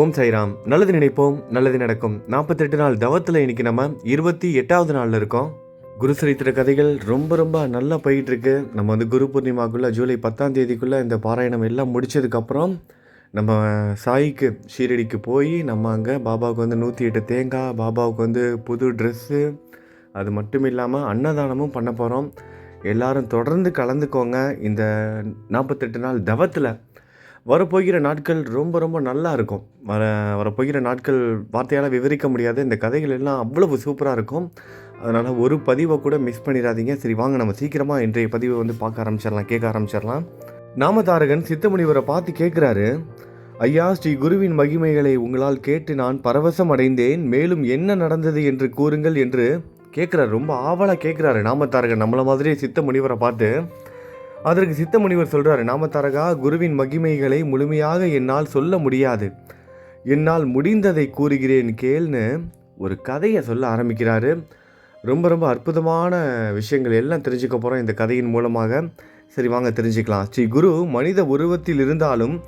ஓம் சாய்ராம். நல்லது நினைப்போம் நல்லது நடக்கும். நாற்பத்தெட்டு நாள் தவத்தில் இன்னைக்கு நம்ம இருபத்தி எட்டாவது நாளில் இருக்கோம். குரு சரித்திர கதைகள் ரொம்ப ரொம்ப நல்லா போயிட்டு இருக்கு நம்ம வந்து குரு பூர்ணிமாக்குள்ள ஜூலை பத்தாம் தேதிக்குள்ள இந்த பாராயணம் எல்லாம் முடிச்சதுக்கப்புறம் நம்ம சாய்க்கு ஷீரடிக்கு போய் நம்ம அங்கே பாபாவுக்கு வந்து நூற்றி எட்டு தேங்காய் பாபாவுக்கு வந்து புது ட்ரெஸ்ஸு அது மட்டும் இல்லாமல் அன்னதானமும் பண்ண போகிறோம் எல்லாரும் தொடர்ந்து கலந்துக்கோங்க. இந்த நாற்பத்தெட்டு நாள் தவத்தில் வரப்போகிற நாட்கள் ரொம்ப ரொம்ப நல்லா இருக்கும். வர வரப்போகிற நாட்கள் வார்த்தையால் விவரிக்க முடியாது. இந்த கதைகள் எல்லாம் அவ்வளவு சூப்பராக இருக்கும். அதனால் ஒரு பதிவை கூட மிஸ் பண்ணிடாதீங்க. சரி வாங்க நம்ம சீக்கிரமாக இன்றைய பதிவை வந்து பார்க்க ஆரம்பிச்சிடலாம் கேட்க ஆரம்பிச்சிடலாம். நாமதாரகன் சித்தமுனிவரை பார்த்து கேட்குறாரு ஐயா ஸ்ரீ குருவின் மகிமைகளை உங்களால் கேட்டு நான் பரவசம் அடைந்தேன். மேலும் என்ன நடந்தது என்று கூறுங்கள் என்று கேட்குறாரு. ரொம்ப ஆவலாக கேட்குறாரு நாமத்தாரகன் நம்மளை மாதிரியே சித்த முனிவரை பார்த்து அதற்கு சித்த முனிவர் சொல்றாரு தரகா குருவின் மகிமைகளை முழுமையாக என்னால் சொல்ல முடியாது. என்னால் முடிந்ததை கூறுகிறேன் கேள்னு ஒரு கதையை சொல்ல ஆரம்பிக்கிறாரு. ரொம்ப ரொம்ப அற்புதமான விஷயங்கள் எல்லாம் தெரிஞ்சுக்க போகிறோம் இந்த கதையின் மூலமாக. சரி வாங்க தெரிஞ்சுக்கலாம். ஸ்ரீ குரு மனித உருவத்தில் இருந்தாலும்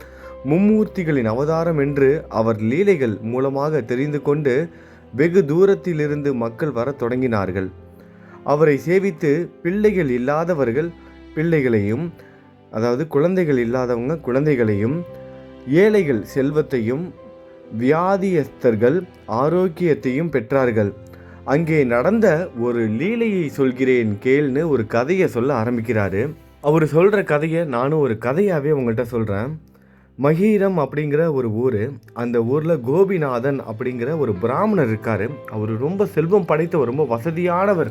மும்மூர்த்திகளின் அவதாரம் என்று அவர் லீலைகள் மூலமாக தெரிந்து கொண்டு வெகு தூரத்திலிருந்து மக்கள் வரத் தொடங்கினார்கள். அவரை சேவித்து பிள்ளைகள் இல்லாதவர்கள் பிள்ளைகளையும் அதாவது குழந்தைகள் இல்லாதவங்க குழந்தைகளையும் ஏழைகள் செல்வத்தையும் வியாதியஸ்தர்கள் ஆரோக்கியத்தையும் பெற்றார்கள். அங்கே நடந்த ஒரு லீலையை சொல்கிறேன் கேள்னு ஒரு கதையை சொல்ல ஆரம்பிக்கிறாரு. அவர் சொல்கிற கதையை நானும் ஒரு கதையாகவே உங்கள்கிட்ட சொல்கிறேன் மகீரம் அப்படிங்கிற ஒரு ஊர் அந்த ஊரில் கோபிநாதன் அப்படிங்கிற ஒரு பிராமணர் இருக்கார். அவர் ரொம்ப செல்வம் படைத்த ரொம்ப வசதியானவர்.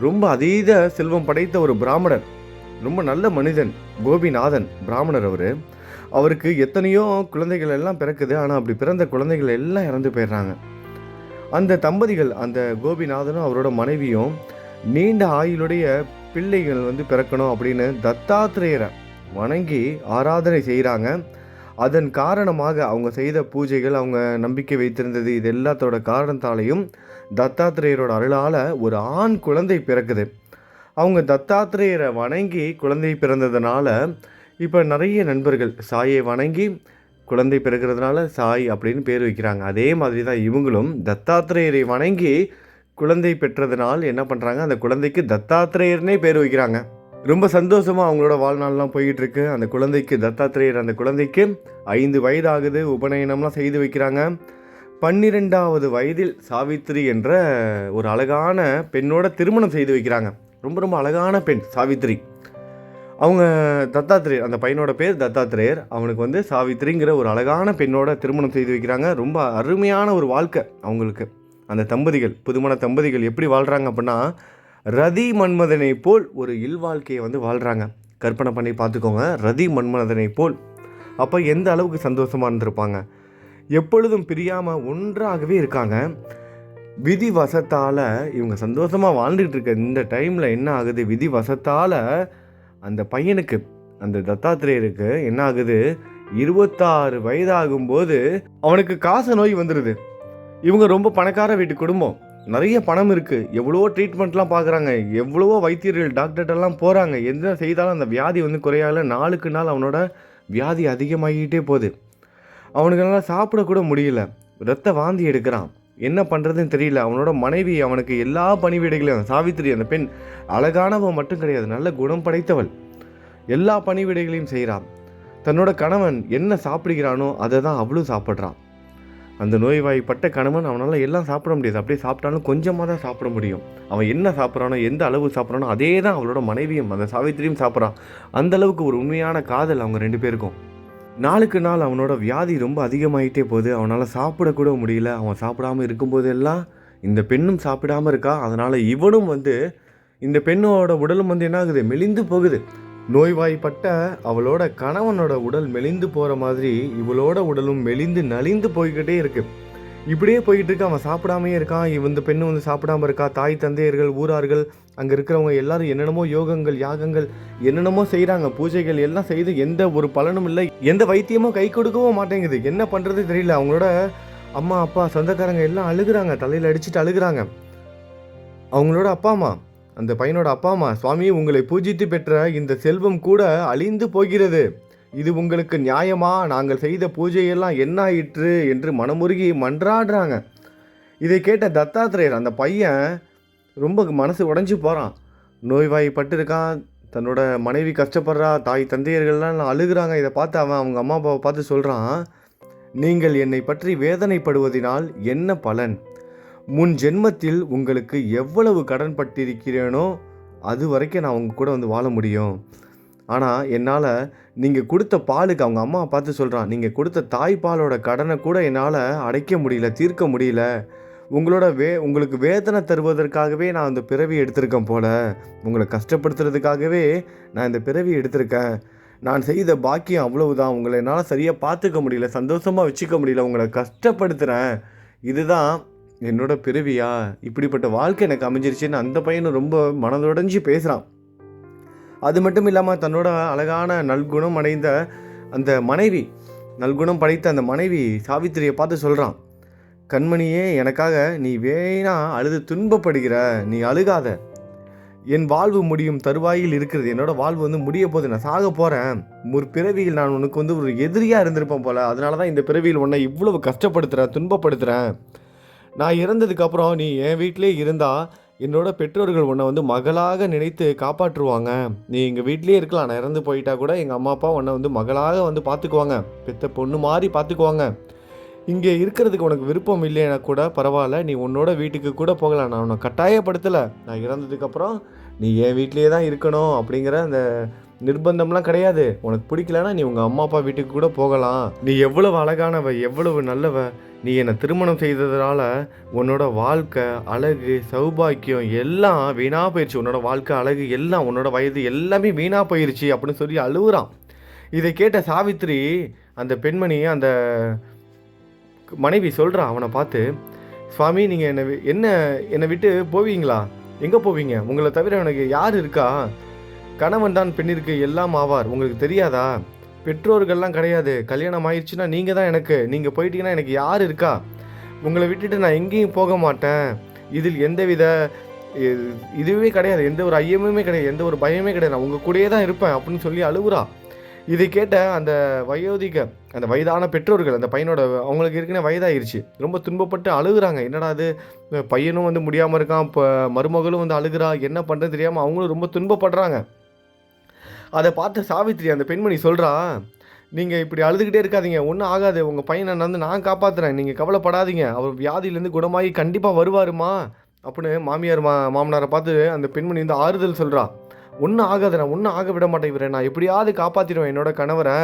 ரொம்ப அதீத செல்வம் படைத்த ஒரு பிராமணர். ரொம்ப நல்ல மனிதன் கோபிநாதன் பிராமணர் அவர். அவருக்கு எத்தனையோ குழந்தைகள் எல்லாம் பிறக்குது. ஆனால் அப்படி பிறந்த குழந்தைகள் எல்லாம் இறந்து போயிடுறாங்க. அந்த தம்பதிகள் அந்த கோபிநாதனும் அவரோட மனைவியும் நீண்ட ஆயுளுடைய பிள்ளைகள் வந்து பிறக்கணும் அப்படின்னு தத்தாத்திரேயரை வணங்கி ஆராதனை செய்கிறாங்க. அதன் காரணமாக அவங்க செய்த பூஜைகள் அவங்க நம்பிக்கை வைத்திருந்தது இது எல்லாத்தோட காரணத்தாலையும் தத்தாத்திரேயரோட அருளால் ஒரு ஆண் குழந்தை பிறக்குது. அவங்க தத்தாத்திரேயரை வணங்கி குழந்தை பிறந்ததுனால இப்போ நிறைய நண்பர்கள் சாயை வணங்கி குழந்தை பிறக்கிறதுனால சாய் அப்படின்னு பேர் வைக்கிறாங்க. அதே மாதிரி தான் இவங்களும் தத்தாத்திரேயரை வணங்கி குழந்தை பெற்றதுனால் என்ன பண்ணுறாங்க அந்த குழந்தைக்கு தத்தாத்திரேயர்னே பேர் வைக்கிறாங்க. ரொம்ப சந்தோஷமாக அவங்களோட வாழ்நாள்லாம் போயிட்டுருக்கு. அந்த குழந்தைக்கு தத்தாத்திரேயர் அந்த குழந்தைக்கு ஐந்து வயது ஆகுது உபநயனம்லாம் செய்து வைக்கிறாங்க. பன்னிரெண்டாவது வயதில் சாவித்திரி என்ற ஒரு அழகான பெண்ணோட திருமணம் செய்து வைக்கிறாங்க. ரொம்ப ரொம்ப அழகான பெண் சாவித்திரி அவங்க தத்தாத்திரேயர் அந்த பையனோட பேர் தத்தாத்திரேயர். அவனுக்கு வந்து சாவித்திரிங்கிற ஒரு அழகான பெண்ணோட திருமணம் செய்து வைக்கிறாங்க. ரொம்ப அருமையான ஒரு வாழ்க்கை அவங்களுக்கு. அந்த தம்பதிகள் புதுமண தம்பதிகள் எப்படி வாழ்கிறாங்க அப்படின்னா ரதி மன்மதனை போல் ஒரு இல்வாழ்க்கையை வந்து வாழ்கிறாங்க கற்பனை பண்ணி பார்த்துக்கோங்க ரதி மன்மதனை போல். அப்போ எந்த அளவுக்கு சந்தோஷமாக இருந்திருப்பாங்க? எப்பொழுதும் பிரியாமல் ஒன்றாகவே இருக்காங்க. விதி வசத்தால் இவங்க சந்தோஷமாக வாழ்ந்துக்கிட்டு இருக்க இந்த டைமில் என்ன ஆகுது? விதி வசத்தால் அந்த பையனுக்கு அந்த தத்தாத்திரேயருக்கு என்ன ஆகுது? இருபத்தாறு வயதாகும்போது அவனுக்கு காச நோய் வந்துடுது இவங்க ரொம்ப பணக்கார வீட்டு குடும்பம். நிறைய பணம் இருக்குது எவ்வளவோ ட்ரீட்மெண்ட்லாம் பார்க்குறாங்க எவ்வளவோ வைத்தியர்கள் டாக்டர்கிட்டலாம் போகிறாங்க எந்த செய்தாலும் அந்த வியாதி வந்து குறையால. நாளுக்கு நாள் அவனோட வியாதி அதிகமாகிட்டே போகுது. அவனுக்கெல்லாம் சாப்பிடக்கூட முடியல. ரத்த வாந்தி எடுக்கிறான். என்ன பண்ணுறதுன்னு தெரியல. அவனோட மனைவி அவனுக்கு எல்லா பணிவிடைகளையும் சாவித்திரி அந்த பெண் அழகானவன் மட்டும் கிடையாது. நல்ல குணம் படைத்தவள். எல்லா பணிவிடைகளையும் செய்கிறான் தன்னோட கணவன் என்ன சாப்பிடுகிறானோ அதை தான் அவளும் சாப்பிட்றான். அந்த நோய்வாய்ப்பட்ட கணவன் அவனால் எல்லாம் சாப்பிட முடியாது. அப்படியே சாப்பிட்டாலும் கொஞ்சமாக தான் சாப்பிட முடியும். அவன் என்ன சாப்பிட்றானோ எந்த அளவு சாப்பிட்றானோ அதே தான் அவளோட மனைவியும் அந்த சாவித்திரியும் சாப்பிட்றான். அந்த அளவுக்கு ஒரு உண்மையான காதல் அவங்க ரெண்டு பேருக்கும். நாளுக்கு நாள் அவனோட வியாதி ரொம்ப அதிகமாயிட்டே போகுது. அவனால் சாப்பிடக்கூட முடியல. அவன் சாப்பிடாம இருக்கும்போதெல்லாம் இந்த பெண்ணும் சாப்பிடாம இருக்கா? அதனால் இவனும் வந்து இந்த பெண்ணோட உடலும் வந்து என்ன ஆகுது? மெலிந்து போகுது. நோய்வாய்ப்பட்ட அவளோட கணவனோட உடல் மெலிந்து போகிற மாதிரி இவளோட உடலும் மெலிந்து நலிந்து போய்கிட்டே இருக்குது இப்படியே போய்கிட்டு இருக்கு அவன் சாப்பிடாமையே இருக்கான். இவ இந்த பெண்ணு வந்து சாப்பிடாம இருக்கா? தாய் தந்தையர்கள் ஊரார்கள் அங்கே இருக்கிறவங்க எல்லாரும் என்னென்னமோ யோகங்கள் யாகங்கள் என்னென்னமோ செய்கிறாங்க பூஜைகள் எல்லாம் செய்து எந்த ஒரு பலனும் இல்லை. எந்த வைத்தியமும் கை கொடுக்கவும் மாட்டேங்குது. என்ன பண்ணுறது தெரியல. அவங்களோட அம்மா அப்பா சொந்தக்காரங்க எல்லாம் அழுகுறாங்க. தலையில் அடிச்சுட்டு அழுகுறாங்க. அவங்களோட அப்பா அம்மா அந்த பையனோட அப்பா அம்மா சுவாமி உங்களை பூஜித்து பெற்ற இந்த செல்வம் கூட அழிந்து போகிறது. இது உங்களுக்கு நியாயமா? நாங்கள் செய்த பூஜையெல்லாம் என்ன ஆயிற்று என்று மனமுருகி மன்றாடுறாங்க. இதை கேட்ட தத்தாத்திரேயர் அந்த பையன் ரொம்ப மனசு உடஞ்சி போகிறான் நோய்வாய்ப்பட்டிருக்கான் தன்னோட மனைவி கஷ்டப்படுறா தாய் தந்தையர்கள்லாம் அழுகுறாங்க. இதை பார்த்து அவன் அவங்க அம்மா அப்பாவை பார்த்து சொல்கிறான் நீங்கள் என்னை பற்றி வேதனைப்படுவதினால் என்ன பலன்? முன் ஜென்மத்தில் உங்களுக்கு எவ்வளவு கடன் பட்டிருக்கிறேனோ அது வரைக்கும் நான் உங்கள் கூட வந்து வாழ முடியும். ஆனால் என்னால் நீங்கள் கொடுத்த பாலுக்கு அவங்க அம்மா பார்த்து சொல்கிறான் நீங்கள் கொடுத்த தாய்ப்பாலோட கடனை கூட என்னால் அடைக்க முடியல தீர்க்க முடியல. உங்களோட வே உங்களுக்கு வேதனை தருவதற்காகவே நான் இந்த பிறவி எடுத்திருக்கேன் போல. உங்களை கஷ்டப்படுத்துறதுக்காகவே நான் இந்த பிறவி எடுத்திருக்கேன். நான் செய்த பாக்கியம் அவ்வளவுதான். உங்களை என்னால் சரியாக பார்த்துக்க முடியல சந்தோஷமாக வச்சுக்க முடியல. உங்களை கஷ்டப்படுத்துகிறேன் இதுதான் என்னோட பிறவியா? இப்படிப்பட்ட வாழ்க்கை எனக்கு அமைஞ்சிருச்சுன்னு அந்த பையனும் ரொம்ப மனதுடைஞ்சு பேசுகிறான் அது மட்டும் இல்லாமல் தன்னோட அழகான நல்குணம் அடைந்த அந்த மனைவி நல்குணம் படைத்த அந்த மனைவி சாவித்திரியை பார்த்து சொல்கிறான் கண்மணியே எனக்காக நீ வேணா அழுது துன்பப்படுகிற நீ அழுகாத. என் வாழ்வு முடியும் தருவாயில் இருக்கிறது. என்னோட வாழ்வு வந்து முடிய போது நான் சாக போகிறேன் ஒரு பிறவியில் நான் உனக்கு வந்து ஒரு எதிரியாக இருந்திருப்பேன் போல. அதனால தான் இந்த பிறவியில் உன்னை இவ்வளவு கஷ்டப்படுத்துகிறேன் துன்பப்படுத்துகிறேன் நான் இறந்ததுக்கப்புறம் நீ என் வீட்டிலே இருந்தால் என்னோட பெற்றோர்கள் உன்னை வந்து மகளாக நினைத்து காப்பாற்றுவாங்க. நீ எங்கள் வீட்லேயே இருக்கலாம். நான் இறந்து போயிட்டா கூட எங்கள் அம்மா அப்பா உன்னை வந்து மகளாக வந்து பார்த்துக்குவாங்க. பெத்த பொண்ணு மாதிரி பார்த்துக்குவாங்க. இங்கே இருக்கிறதுக்கு உனக்கு விருப்பம் இல்லைன்னா கூட பரவாயில்ல. நீ உன்னோட வீட்டுக்கு கூட போகலாம். நான் உன்னை கட்டாயப்படுத்தலை. நான் இறந்ததுக்கப்புறம் நீ என் வீட்லேயே தான் இருக்கணும் அப்படிங்கிற அந்த நிர்பந்தம்லாம் கிடையாது. உனக்கு பிடிக்கலனா நீ உங்கள் அம்மா அப்பா வீட்டுக்கு கூட போகலாம். நீ எவ்வளவு அழகானவ எவ்வளவு நல்லவ நீ என்னை திருமணம் செய்ததுனால உன்னோட வாழ்க்கை அழகு சௌபாக்கியம் எல்லாம் வீணாக போயிடுச்சு உன்னோட வாழ்க்கை அழகு எல்லாம் உன்னோட வயது எல்லாமே வீணாக போயிடுச்சு அப்படின்னு சொல்லி அழுகுறான் இதை கேட்ட சாவித்திரி அந்த பெண்மணி அந்த மனைவி சொல்கிறான் அவனை பார்த்து சுவாமி நீங்கள் என்னை என்ன என்னை விட்டு போவீங்களா? எங்கே போவீங்க? உங்களை தவிர எனக்கு யார் இருக்கா? கணவன் தான் பெண்ணிற்கு எல்லாம் ஆவார். உங்களுக்கு தெரியாதா? பெற்றோர்கள்லாம் கிடையாது. கல்யாணம் ஆயிடுச்சுன்னா நீங்கள் தான் எனக்கு. நீங்கள் போயிட்டீங்கன்னா எனக்கு யார் இருக்கா? உங்களை விட்டுட்டு நான் எங்கேயும் போக மாட்டேன். இதில் எந்தவித இதுவே கிடையாது. எந்த ஒரு ஐயமுமே கிடையாது. எந்த ஒரு பயமே கிடையாது. நான் உங்கள் கூடயே தான் இருப்பேன் அப்படின்னு சொல்லி அழுகுறா. இதை கேட்ட அந்த வயோதிக அந்த வயதான பெற்றோர்கள் அந்த பையனோட அவங்களுக்கு ஏற்கனவே வயதாயிருச்சு. ரொம்ப துன்பப்பட்டு அழுகுறாங்க. என்னடா அது பையனும் வந்து முடியாமல் இருக்கான். இப்போ மருமகளும் வந்து அழுகுறா. என்ன பண்ணுறது தெரியாமல் அவங்களும் ரொம்ப துன்பப்படுறாங்க. அதை பார்த்த சாவித்திரி அந்த பெண்மணி சொல்கிறா நீங்கள் இப்படி அழுதுகிட்டே இருக்காதீங்க ஒன்றும் ஆகாது. உங்கள் பையனை வந்து நான் காப்பாற்றுறேன் நீங்கள் கவலைப்படாதீங்க. அவர் வியாதியிலேருந்து குணமாகி கண்டிப்பாக வருவாருமா? அப்படின்னு மாமியார் மா மாமனாரை பார்த்து அந்த பெண்மணி வந்து ஆறுதல் சொல்கிறா ஒன்றும் ஆகாது நான் ஒன்றும் ஆக விட மாட்டேன் இவரை. நான் எப்படியாவது காப்பாற்றிடுவேன் என்னோட கணவரை.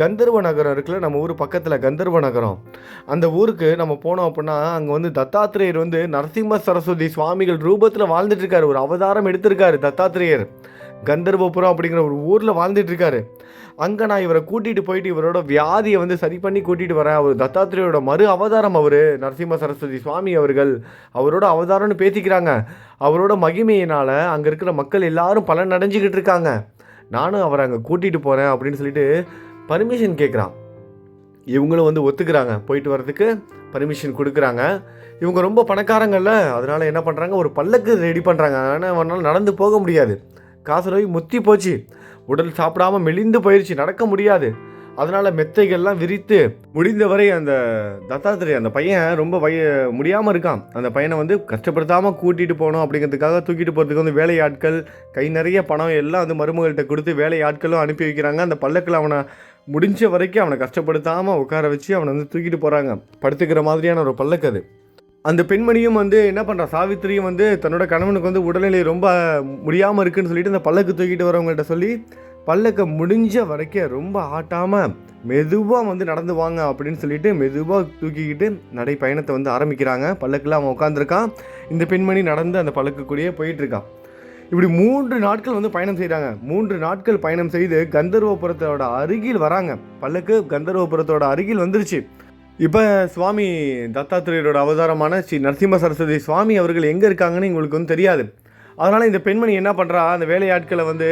கந்தர்வ நகரம் இருக்குல்ல நம்ம ஊர் பக்கத்தில் கந்தர்வ நகரம். அந்த ஊருக்கு நம்ம போனோம் அப்படின்னா அங்கே வந்து தத்தாத்திரேயர் வந்து நரசிம்ம சரஸ்வதி சுவாமிகள் ரூபத்தில் வாழ்ந்துட்டுருக்காரு ஒரு அவதாரம் எடுத்திருக்காரு தத்தாத்திரேயர். கந்தர்வபுரம் அப்படிங்கிற ஒரு ஊரில் வாழ்ந்துட்டு இருக்காரு அங்கே நான் இவரை கூட்டிகிட்டு போயிட்டு இவரோட வியாதியை வந்து சரி பண்ணி கூட்டிகிட்டு வரேன். அவர் தத்தாத்திரையோட மறு அவதாரம் அவர் நரசிம்ம சரஸ்வதி சுவாமி அவர்கள் அவரோட அவதாரம்னு பேசிக்கிறாங்க அவரோட மகிமையினால் அங்கே இருக்கிற மக்கள் எல்லாரும் பலன் அடைஞ்சிக்கிட்டு இருக்காங்க. நானும் அவரை அங்கே கூட்டிகிட்டு போகிறேன் அப்படின்னு சொல்லிட்டு பர்மிஷன் கேட்குறான் இவங்களும் வந்து ஒத்துக்கிறாங்க. போயிட்டு வர்றதுக்கு பர்மிஷன் கொடுக்குறாங்க. இவங்க ரொம்ப பணக்காரங்கள்ல அதனால் என்ன பண்ணுறாங்க ஒரு பல்லக்கு ரெடி பண்ணுறாங்க ஆனால் அவனால் நடந்து போக முடியாது. காசு நோய் முத்தி போச்சு. உடல் சாப்பிடாம மெலிந்து போயிடுச்சு நடக்க முடியாது. அதனால் மெத்தைகள்லாம் விரித்து முடிந்தவரை அந்த தத்தாத்திரே அந்த பையன் ரொம்ப வய முடியாமல் இருக்கான். அந்த பையனை வந்து கஷ்டப்படுத்தாமல் கூட்டிகிட்டு போகணும் அப்படிங்கிறதுக்காக தூக்கிட்டு போகிறதுக்கு வந்து வேலையாட்கள் கை நிறைய பணம் எல்லாம் வந்து மருமகள்கிட்ட கொடுத்து வேலையாட்களும் அனுப்பி வைக்கிறாங்க. அந்த பல்லக்கில் அவனை முடிஞ்ச வரைக்கும் அவனை கஷ்டப்படுத்தாமல் உட்கார வச்சு அவனை வந்து தூக்கிட்டு போகிறாங்க படுத்துக்கிற மாதிரியான ஒரு பல்லக்கு அது. அந்த பெண்மணியும் வந்து என்ன பண்ணுறா சாவித்திரியும் வந்து தன்னோட கணவனுக்கு வந்து உடல்நிலை ரொம்ப முடியாமல் இருக்குன்னு சொல்லிட்டு அந்த பல்லக்கு தூக்கிட்டு வரவங்கள்ட்ட சொல்லி பல்லக்கை முடிஞ்ச வரைக்கும் ரொம்ப ஆட்டாமல் மெதுவாக வந்து நடந்து வாங்க அப்படின்னு சொல்லிட்டு மெதுவாக தூக்கிக்கிட்டு நடை பயணத்தை வந்து ஆரம்பிக்கிறாங்க. பல்லக்கில் அவன் உட்காந்துருக்கான் இந்த பெண்மணி நடந்து அந்த பல்லக்கு கூடயே போயிட்டு இருக்கான் இப்படி மூன்று நாட்கள் வந்து பயணம் செய்கிறாங்க மூன்று நாட்கள் பயணம் செய்து கந்தர்வபுரத்தோட அருகில் வராங்க. பல்லக்கு கந்தர்வபுரத்தோட அருகில் வந்துருச்சு. இப்போ சுவாமி தத்தாத்திரேயரோட அவதாரமான ஸ்ரீ நரசிம்ம சரஸ்வதி சுவாமி அவர்கள் எங்கே இருக்காங்கன்னு உங்களுக்கு வந்து தெரியாது. அதனால் இந்த பெண்மணி என்ன பண்ணுறா அந்த வேலையாட்களை வந்து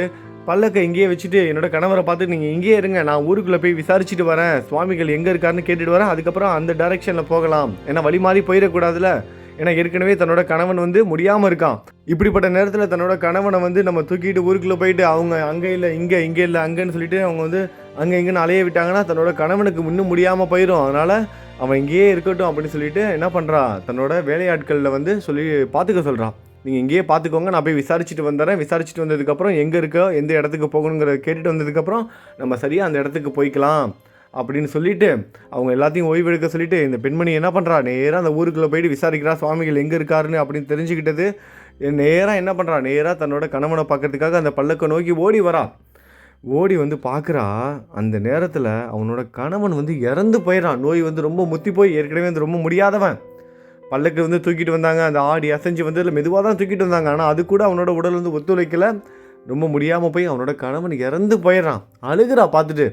பல்லக்கை இங்கேயே வச்சுட்டு என்னோட கணவரை பார்த்து நீங்கள் இங்கேயே இருங்க நான் ஊருக்குள்ளே போய் விசாரிச்சுட்டு வரேன். சுவாமிகள் எங்கே இருக்காருன்னு கேட்டுட்டு வரேன். அதுக்கப்புறம் அந்த டைரெக்ஷனில் போகலாம். ஏன்னா வழி மாறி போயிடக்கூடாதுல ஏன்னா ஏற்கனவே தன்னோட கணவன் வந்து முடியாமல் இருக்கான். இப்படிப்பட்ட நேரத்தில் தன்னோட கணவனை வந்து நம்ம தூக்கிட்டு ஊருக்குள்ளே போயிட்டு அவங்க அங்கே இல்லை இங்கே இங்கே இல்லை அங்கேன்னு சொல்லிட்டு அவங்க வந்து அங்கே இங்கேன்னு அலைய விட்டாங்கன்னா தன்னோட கணவனுக்கு இன்னும் முடியாமல் போயிடும் அதனால் அவன் இங்கேயே இருக்கட்டும் அப்படின்னு சொல்லிட்டு என்ன பண்ணுறான் தன்னோட வேலையாட்களில் வந்து சொல்லி பார்த்துக்க சொல்கிறான் நீங்கள் இங்கேயே பார்த்துக்கோங்க நான் போய் விசாரிச்சுட்டு வந்துடுறேன் விசாரிச்சுட்டு வந்ததுக்கப்புறம் எங்கே இருக்கோ எந்த இடத்துக்கு போகணுங்கிறத கேட்டுட்டு வந்ததுக்கப்புறம் நம்ம சரியாக அந்த இடத்துக்கு போய்க்கலாம். அப்படின்னு சொல்லிட்டு அவங்க எல்லாத்தையும் ஓய்வு எடுக்க சொல்லிட்டு இந்த பெண்மணி என்ன பண்ணுறா நேராக அந்த ஊருக்குள்ளே போயிட்டு விசாரிக்கிறா சுவாமிகள் எங்கே இருக்காருன்னு அப்படின்னு தெரிஞ்சுக்கிட்டது. நேராக என்ன பண்ணுறா நேராக தன்னோட கணவனை பார்க்கறதுக்காக அந்த பல்லக்கை நோக்கி ஓடி வரா. ஓடி வந்து பார்க்குறா அந்த நேரத்தில் அவனோட கணவன் வந்து இறந்து போயிடறான் நோய் வந்து ரொம்ப முத்தி போய் ஏற்கனவே வந்து ரொம்ப முடியாதவன். பல்லக்கு வந்து தூக்கிட்டு வந்தாங்க அந்த ஆடி அசைஞ்சு வந்து இல்லை மெதுவாக தான் தூக்கிட்டு வந்தாங்க. ஆனால் அது கூட அவனோட உடல் வந்து ஒத்துழைக்கல. ரொம்ப முடியாமல் போய் அவனோட கணவன் இறந்து போயிடுறான் அழுகுறா பார்த்துட்டு.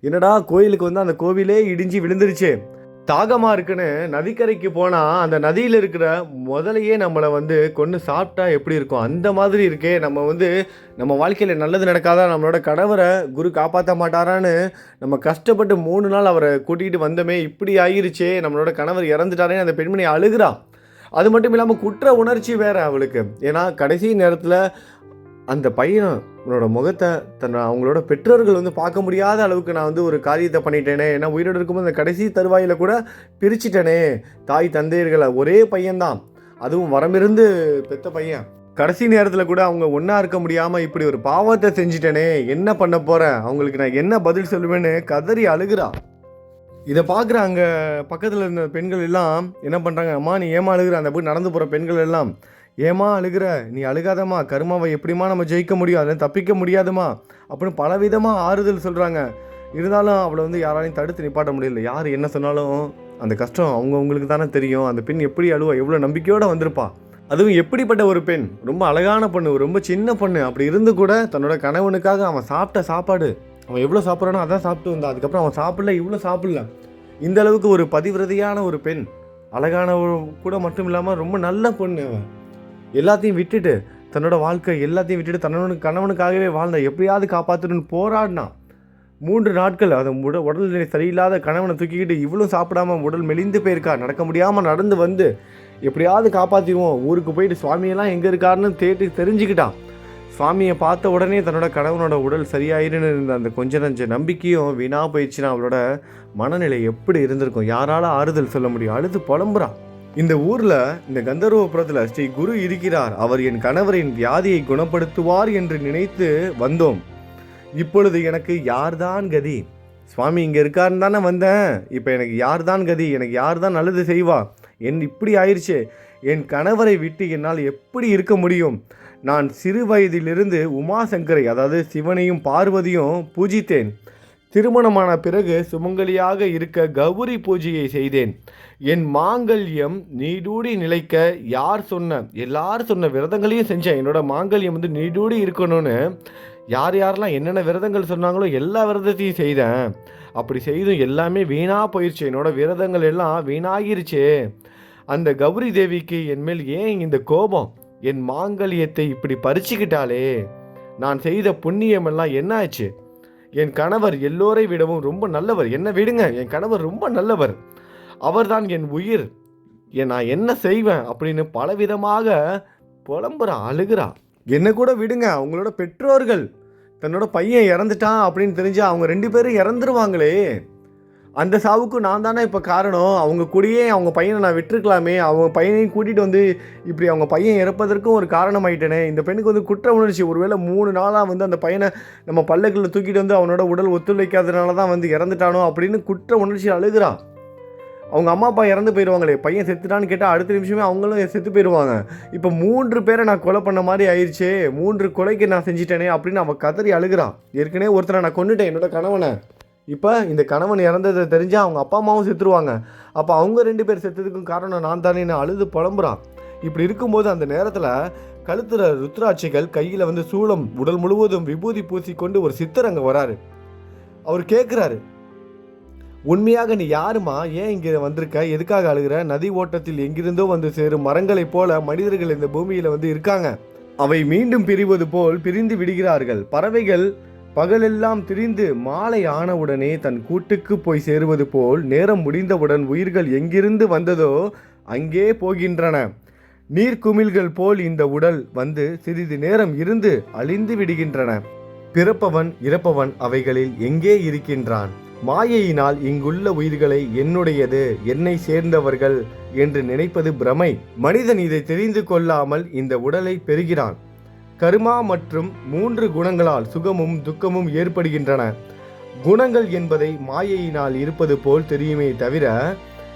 என்னடா கோயிலுக்கு வந்து அந்த கோவிலே இடிஞ்சு விழுந்துருச்சு. தாகமாக இருக்குன்னு நதிக்கரைக்கு போனால் அந்த நதியில் இருக்கிற முதலையே நம்மளை வந்து கொண்டு சாப்பிட்டா எப்படி இருக்கும்? அந்த மாதிரி இருக்கே. நம்ம வந்து நம்ம வாழ்க்கையில் நல்லது நடக்காதா? நம்மளோட கணவரை குரு காப்பாற்ற மாட்டாரான்னு நம்ம கஷ்டப்பட்டு மூணு நாள் அவரை கூட்டிகிட்டு வந்தோமே இப்படி ஆயிருச்சே. நம்மளோட கணவர் இறந்துட்டாரேன்னு அந்த பெண்மணி அழுகுறா. அது மட்டும் இல்லாமல் குற்ற உணர்ச்சி வேறு அவளுக்கு. ஏன்னா கடைசி நேரத்தில் அந்த பையனோட முகத்தை தன் அவங்களோட பெற்றோர்கள் வந்து பார்க்க முடியாத அளவுக்கு நான் வந்து ஒரு காரியத்தை பண்ணிட்டேனே. ஏன்னா உயிரோடு இருக்கும்போது அந்த கடைசி தருவாயில் கூட பிரிச்சிட்டேனே. தாய் தந்தையர்களை ஒரே பையன்தான். அதுவும் வரமிருந்து பெத்த பையன். கடைசி நேரத்தில் கூட அவங்க ஒன்றா இருக்க முடியாமல் இப்படி ஒரு பாவத்தை செஞ்சிட்டேனே. என்ன பண்ண போகிறேன் அவங்களுக்கு நான் என்ன பதில் சொல்லுவேன்னு கதறி அழுகிறா. இதை பார்க்குற அங்கே பக்கத்தில் இருந்த பெண்கள் எல்லாம் என்ன பண்ணுறாங்க அம்மா நீ ஏமா அழுகிற அந்த போய் நடந்து போகிற பெண்கள் எல்லாம் ஏமா அழுகிற? நீ அழுகாதம்மா. கருமாவை எப்படிம்மா நம்ம ஜெயிக்க முடியும்? அதில் தப்பிக்க முடியாதுமா அப்படின்னு பலவிதமாக ஆறுதல் சொல்கிறாங்க இருந்தாலும் அவளை வந்து யாராலையும் தடுத்து நிப்பாட்ட முடியல. யார் என்ன சொன்னாலும் அந்த கஷ்டம் அவங்கவுங்களுக்கு தானே தெரியும். அந்த பெண் எப்படி அழுவா? எவ்வளோ நம்பிக்கையோடு வந்திருப்பா? அதுவும் எப்படிப்பட்ட ஒரு பெண்? ரொம்ப அழகான பொண்ணு ரொம்ப சின்ன பொண்ணு. அப்படி இருந்து கூட தன்னோட கணவனுக்காக அவன் சாப்பிட்ட சாப்பாடு அவன் எவ்வளோ சாப்பிட்றானோ அதான் சாப்பிட்டு வந்தான் அதுக்கப்புறம் அவன் சாப்பிடல இவ்வளோ சாப்பிடல. இந்த அளவுக்கு ஒரு பதிவிரதையான ஒரு பெண். அழகான கூட மட்டும் இல்லாமல் ரொம்ப நல்ல பொண்ணு அவன். எல்லாத்தையும் விட்டுட்டு தன்னோட வாழ்க்கை எல்லாத்தையும் விட்டுட்டு தன்னோட கணவனுக்காகவே வாழ்ந்த எப்படியாவது காப்பாற்றணும்னு போராடினான் மூன்று நாட்கள் அது உட உடல்நிலை சரியில்லாத கணவனை தூக்கிக்கிட்டு இவ்வளோ சாப்பிடாம உடல் மெலிந்து போயிருக்கா? நடக்க முடியாமல் நடந்து வந்து எப்படியாவது காப்பாற்றிடுவோம் ஊருக்கு போயிட்டு சுவாமியெல்லாம் எங்கே இருக்காருன்னு தேடி தெரிஞ்சுக்கிட்டான். சுவாமியை பார்த்த உடனே தன்னோட கணவனோட உடல் சரியாயிருன்னு இருந்த அந்த கொஞ்ச நஞ்ச நம்பிக்கையும் வீணாக போயிடுச்சுன்னா அவளோட மனநிலை எப்படி இருந்திருக்கும்? யாரால ஆறுதல் சொல்ல முடியும்? அழுது புலம்புறான். இந்த ஊர்ல இந்த கந்தர்வபுரத்துல ஸ்ரீ குரு இருக்கிறார். அவர் என் கணவரின் வியாதியை குணப்படுத்துவார் என்று நினைத்து வந்தோம். இப்பொழுது எனக்கு யார்தான் கதி? சுவாமி இங்க இருக்காருன்னு தானே வந்தேன். இப்போ எனக்கு யார்தான் கதி? எனக்கு யார் தான் நல்லது செய்வா? என் இப்படி ஆயிடுச்சு. என் கணவரை விட்டு என்னால் எப்படி இருக்க முடியும்? நான் சிறு வயதிலிருந்து உமாசங்கரை அதாவது சிவனையும் பார்வதியும் பூஜித்தேன். திருமணமான பிறகு சுமங்கலியாக இருக்க கௌரி பூஜையை செய்தேன். என் மாங்கல்யம் நீடூடி நிலைக்க யார் சொன்ன எல்லாரும் சொன்ன விரதங்களையும் செஞ்சேன். என்னோட மாங்கல்யம் வந்து நீடூடி இருக்கணும்னு யார் யாரெல்லாம் என்னென்ன விரதங்கள் சொன்னாங்களோ எல்லா விரதத்தையும் செய்தேன். அப்படி செய்தும் எல்லாமே வீணாக போயிடுச்சு என்னோட விரதங்கள் எல்லாம் வீணாகிருச்சே. அந்த கௌரி தேவிக்கு என்மேல் ஏன் இந்த கோபம்? என் மாங்கல்யத்தை இப்படி பறிச்சுக்கிட்டாளே. நான் செய்த புண்ணியமெல்லாம் என்ன ஆச்சு என் கணவர் எல்லோரை விடவும் ரொம்ப நல்லவர். என்ன விடுங்க என் கணவர் ரொம்ப நல்லவர். அவர்தான் என் உயிர். நான் என்ன செய்வேன் அப்படின்னு பலவிதமாக புலம்புறா அழுகிறா. என்ன கூட விடுங்க அவங்களோட பெற்றோர்கள். தன்னோட பையன் இறந்துட்டான் அப்படின்னு தெரிஞ்சு அவங்க ரெண்டு பேரும் இறந்துருவாங்களே. அந்த சாவுக்கு நான் தானே இப்போ காரணம். அவங்க கூடயே அவங்க பையனை நான் விட்டுருக்கலாமே. அவங்க பையனையும் கூட்டிகிட்டு வந்து இப்படி அவங்க பையன் இறப்பதற்கும் ஒரு காரணமாயிட்டேனே. இந்த பெண்ணுக்கு வந்து குற்ற உணர்ச்சி. ஒருவேளை மூணு நாளாக வந்து அந்த பையனை நம்ம பல்லக்கில் தூக்கிட்டு வந்து அவனோட உடல் ஒத்துழைக்காதனால தான் வந்து இறந்துட்டானோ அப்படின்னு குற்ற உணர்ச்சி அழுகிறான். அவங்க அம்மா அப்பா இறந்து போயிடுவாங்களே பையன் செத்துட்டான்னு கேட்டால் அடுத்த நிமிஷமே அவங்களும் செத்து போயிடுவாங்க இப்போ மூன்று பேரை நான் கொலை பண்ண மாதிரி ஆயிடுச்சே மூன்று கொலைக்கு நான் செஞ்சிட்டேனே அப்படின்னு அவன் கதறி அழுகிறான். ஏற்கனவே ஒருத்தரை நான் கொண்டுட்டேன் என்னோட கணவனை. இப்போ இந்த கணவன் இறந்ததை தெரிஞ்சால் அவங்க அப்பா அம்மாவும் செத்துருவாங்க. அப்போ அவங்க ரெண்டு பேர் செத்ததுக்கும் காரணம் நான் தானே அழுது புலம்புறான். இப்படி இருக்கும்போது அந்த நேரத்தில் கழுத்துல ருத்ராட்சிகள் கையில் வந்து சூளம் உடல் முழுவதும் விபூதி பூசிக்கொண்டு ஒரு சித்தர் அங்கே வராரு. அவர் கேட்குறாரு உண்மையாக நீ யாருமா? ஏன் இங்கே வந்திருக்க? எதுக்காக அழுகிற? நதி ஓட்டத்தில் எங்கிருந்தோ வந்து சேரும் மரங்களைப் போல மனிதர்கள் இந்த பூமியில் வந்து இருக்காங்க. அவை மீண்டும் பிரிவது போல் பிரிந்து விடுகிறார்கள். பறவைகள் பகலெல்லாம் திரிந்து மாலை ஆனவுடனே தன் கூட்டுக்கு போய் சேருவது போல் நேரம் முடிந்தவுடன் உயிர்கள் எங்கிருந்து வந்ததோ அங்கே போகின்றன. நீர்க்குமிழ்கள் போல் இந்த உடல் வந்து சிறிது நேரம் இருந்து அழிந்து விடுகின்றன. பிறப்பவன் இறப்பவன் அவைகளில் எங்கே இருக்கின்றான்? மாயையினால் இங்குள்ள உயிர்களை என்னுடையது என்னை சேர்ந்தவர்கள் என்று நினைப்பது பிரமை. மனிதன் இதை தெரிந்து கொள்ளாமல் இந்த உடலை பெறுகிறான். கருமா மற்றும் மூன்று குணங்களால் சுகமும் துக்கமும் ஏற்படுகின்றன. குணங்கள் என்பதை மாயையினால் இருப்பது போல் தெரியுமே தவிர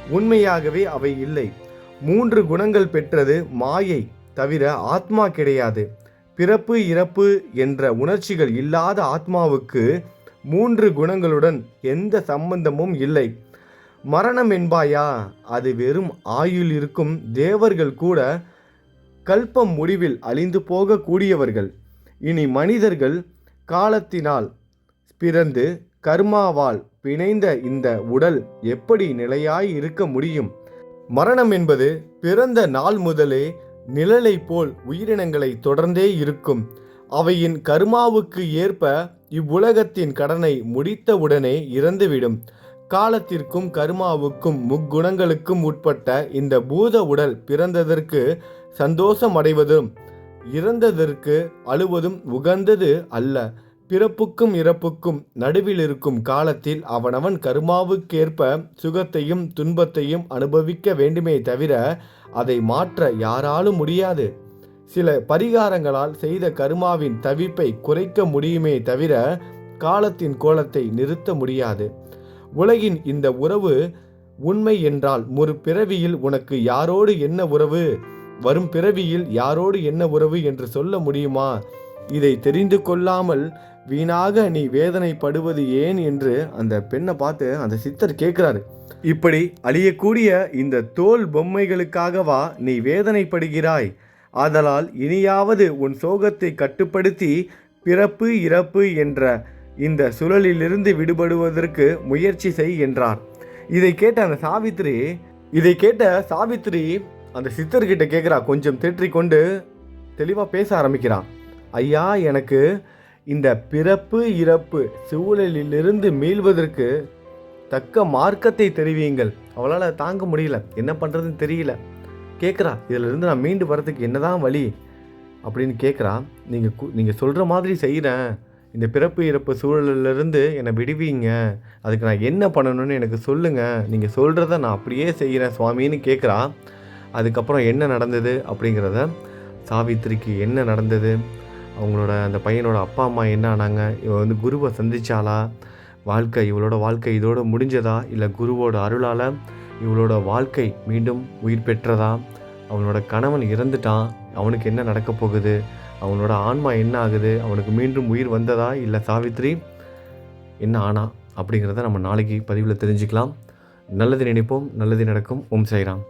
உண்மையாகவே அவை இல்லை. மூன்று குணங்கள் பெற்றது மாயை தவிர ஆத்மா கிடையாது. பிறப்பு இறப்பு என்ற உணர்ச்சிகள் இல்லாத ஆத்மாவுக்கு மூன்று குணங்களுடன் எந்த சம்பந்தமும் இல்லை. மரணம் என்பாயா? அது வெறும் ஆயுள் இருக்கும். தேவர்கள் கூட கல்பம் முடிவில் அழிந்து போகக்கூடியவர்கள். இனி மனிதர்கள் காலத்தினால் பிறந்து கர்மாவால் பிணைந்த இந்த உடல் எப்படி நிலையாய் இருக்க முடியும்? மரணம் என்பது பிறந்த நாள் முதலே நிழலை போல் உயிரினங்களை தொடர்ந்தே இருக்கும். அவையின் கர்மாவுக்கு ஏற்ப இவ்வுலகத்தின் கடனை முடித்தவுடனே இறந்துவிடும். காலத்திற்கும் கர்மாவுக்கும் முக்குணங்களுக்கும் உட்பட்ட இந்த பூத உடல் பிறந்ததற்கு சந்தோஷம் அடைவதும் இறந்ததற்கு அழுவதும் உகந்தது அல்ல. பிறப்புக்கும் இறப்புக்கும் நடுவில் இருக்கும் காலத்தில் அவனவன் கருமாவுக்கேற்ப சுகத்தையும் துன்பத்தையும் அனுபவிக்க வேண்டுமே தவிர அதை மாற்ற யாராலும் முடியாது. சில பரிகாரங்களால் செய்த கருமாவின் தவிப்பை குறைக்க முடியுமே தவிர காலத்தின் கோலத்தை நிறுத்த முடியாது. உலகின் இந்த உறவு உண்மை என்றால் ஒரு பிறவியில் உனக்கு யாரோடு என்ன உறவு? வரும் பிறவியில் யாரோடு என்ன உறவு என்று சொல்ல முடியுமா? இதை தெரிந்து கொள்ளாமல் வீணாக நீ வேதனைப்படுவது ஏன் என்று அந்த பெண்ணை பார்த்து அந்த சித்தர் கேட்குறாரு. இப்படி அழியக்கூடிய இந்த தோல் பொம்மைகளுக்காகவா நீ வேதனைப்படுகிறாய். ஆதலால் இனியாவது உன் சோகத்தை கட்டுப்படுத்தி பிறப்பு இறப்பு என்ற இந்த சுழலிலிருந்து விடுபடுவதற்கு முயற்சி செய் என்றார். இதை கேட்ட அந்த சாவித்ரி இதை கேட்ட சாவித்ரி அந்த சித்தர்கிட்ட கேட்குறா கொஞ்சம் தேற்றிக்கொண்டு தெளிவாக பேச ஆரம்பிக்கிறான் ஐயா எனக்கு இந்த பிறப்பு இறப்பு சூழலிலிருந்து மீள்வதற்கு தக்க மார்க்கத்தை தெரிவியுங்கள். அவளால் தாங்க முடியல. என்ன பண்ணுறதுன்னு தெரியல. கேட்குறா இதிலிருந்து நான் மீண்டு வரதுக்கு என்னதான் வழி? அப்படின்னு கேட்குறா நீங்கள் நீங்கள் சொல்கிற மாதிரி செய்கிறேன் இந்த பிறப்பு இறப்பு சூழலிலிருந்து என்னை விடுவீங்க. அதுக்கு நான் என்ன பண்ணணும்னு எனக்கு சொல்லுங்கள் நீங்கள் சொல்கிறத நான் அப்படியே செய்கிறேன் சுவாமின்னு கேட்குறா அதுக்கப்புறம் என்ன நடந்தது அப்படிங்கிறத சாவித்திரிக்கு என்ன நடந்தது? அவங்களோட அந்த பையனோட அப்பா அம்மா என்ன ஆனாங்க? இவ வந்து குருவை சந்தித்தாளா வாழ்க்கை இவளோட வாழ்க்கை இதோட முடிஞ்சதா? இல்லை குருவோட அருளால் இவளோட வாழ்க்கை மீண்டும் உயிர் பெற்றதா? அவனோட கணவன் இறந்துட்டான். அவனுக்கு என்ன நடக்க போகுது? அவனோட ஆன்மா என்ன ஆகுது? அவனுக்கு மீண்டும் உயிர் வந்ததா? இல்லை சாவித்ரி என்ன ஆனா? அப்படிங்கிறத நம்ம நாளைக்கு பதிவில் தெரிஞ்சுக்கலாம். நல்லது நினைப்போம் நல்லது நடக்கும். ஓம் சாய்ராம்.